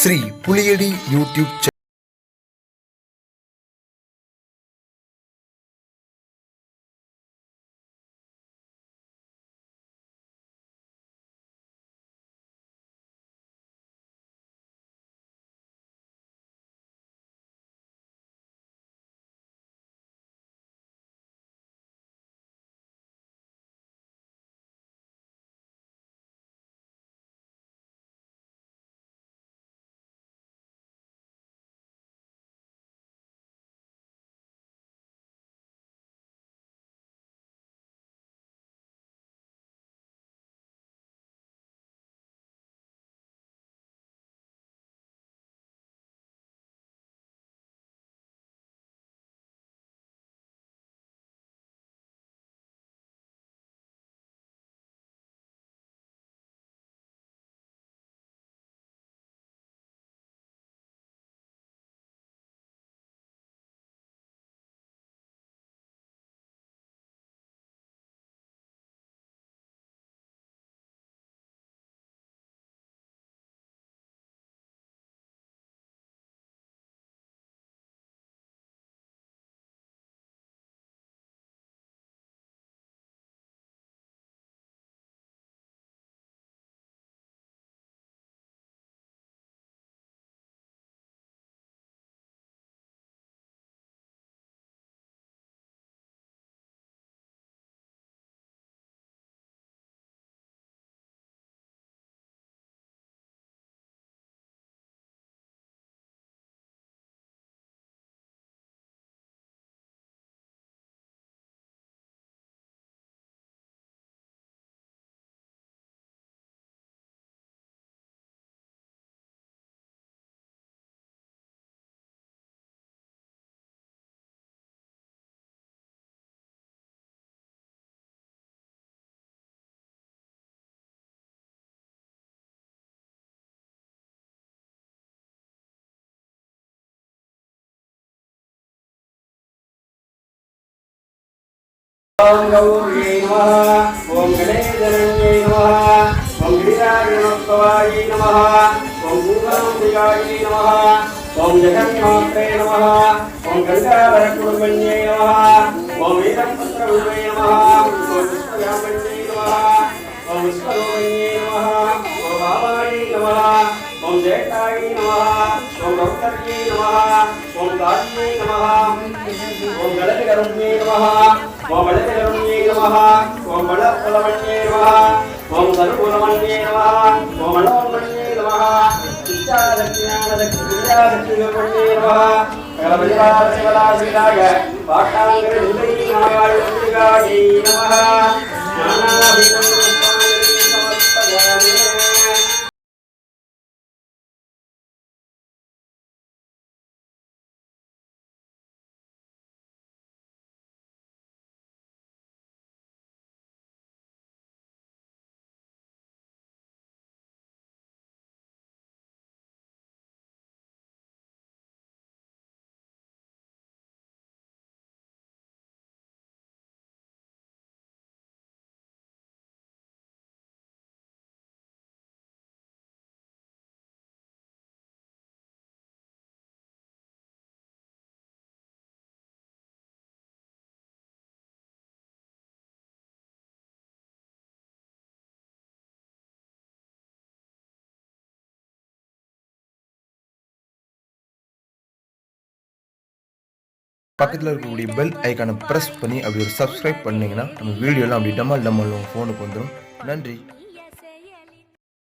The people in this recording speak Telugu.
Shri Puliyadi YouTube channel. ఓం గౌర్యై నమ ఓం గణేశరణ్యై నమ ఓం గిరిరాజనోత్సవాయ నమ ఓం భూగణాంబికాయ నమ ఓం జగన్మాత్రే నమ ఓం గంగాధర గంగాధరకుడుమన్యై నమ ఓం వీరంపత్రగుణై నమః జయకాయ నమః ఓం రౌతర్యై నమ ఓం కాళ్యై నమ ఓం గణతికరుణ్యై నమ ఓం బళతికరుణ్యై నమ ఓం బళఫలమణ్యై నమ ఓం సర్వకులమణ్యై నమః ఓం మనోన్మణ్యై నమ ఇచ్ఛాదజ్ఞానదక్షిణ్యాదక్షిణమణ్యై నమః సకలపరివారశివరాశిరాయ పాఠాంగరుందైనాయ பக்கத்தில் இருக்கக்கூடிய பெல் ஐக்கானை ப்ரெஸ் பண்ணி அப்படி ஒரு சப்ஸ்கிரைப் பண்ணிங்கன்னா நம்ம வீடியோலாம் அப்படி டமால் டமால் உங்கள் ஃபோனுக்கு வந்துடும் நன்றி.